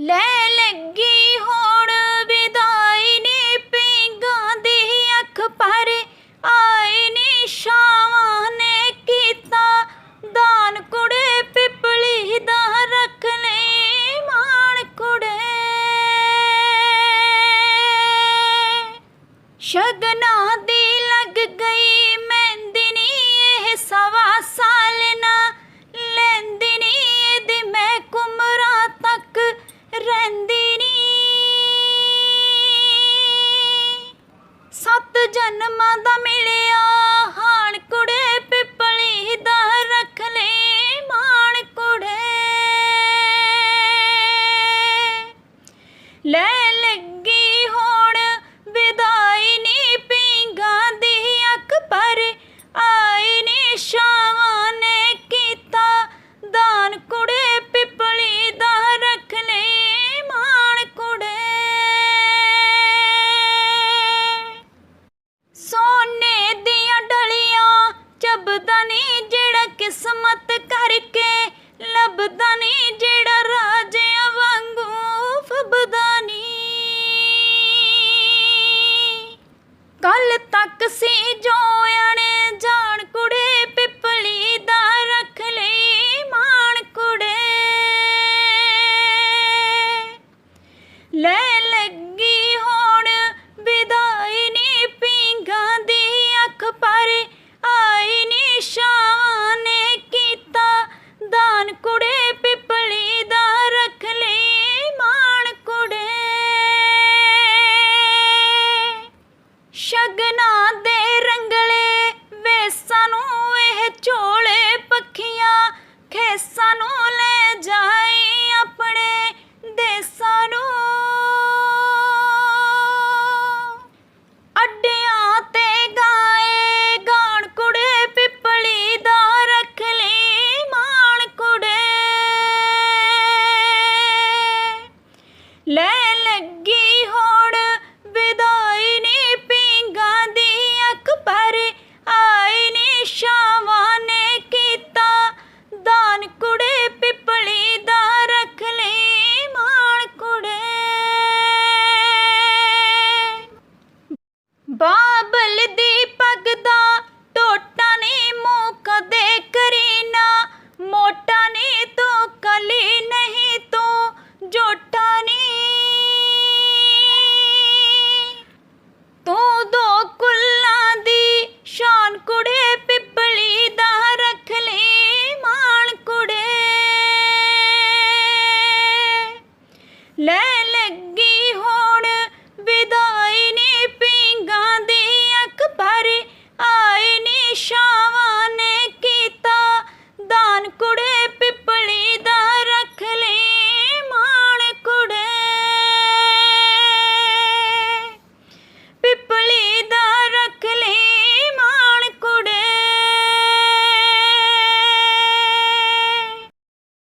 ਲੈ ਲੱਗੀ ਹੁਣ ਵਿਦਾਈ ਨੇ ਪਿੰਗਾਂ ਦੀ ਅੱਖ ਪਰ। ਆਈ ਨੇ ਸ਼ਾਵਾਂ ਨੇ ਕੀਤਾ ਦਾਨ ਕੁੜੇ, ਪਿਪਲੀ ਦਾ ਰੱਖ ਲਈ ਮਾਣ ਕੁੜੇ। ਸ਼ਗਨਾ ਜਨਮਾਂ ਦਾ ਕੱਲ ਤੱਕ ਸੀ ਜੋ ਅਣੇ ਜਾਣ ਕੁੜੇ ਪਿਪਲੀ ਦਾ ਰੱਖ ਲਈ ਮਾਣ ਕੁੜੇ। ਲੈ ਸ਼ਗਨਾ ਦੇ ਰੰਗਲੇ, ਵੇਸਾਂ ਨੂੰ ਇਹ ਝੋਲੇ ਪੱਖੀਆਂ, ਖੇਸਾਂ ਨੂੰ ਲੈ ਜਾਈ ਆਪਣੇ ਦੇਸਾਂ ਨੂੰ। ਅੱਡਿਆਂ ਤੇ ਗਾਏ ਗਾਣ ਕੁੜੇ, ਪਿੱਪਲੀ ਦਾ ਰੱਖ ਲਈ ਮਾਣ ਕੁੜੇ। ਲੈ ਲੱਗੀ ਹੋ ਬਾਬਲ ਦੀ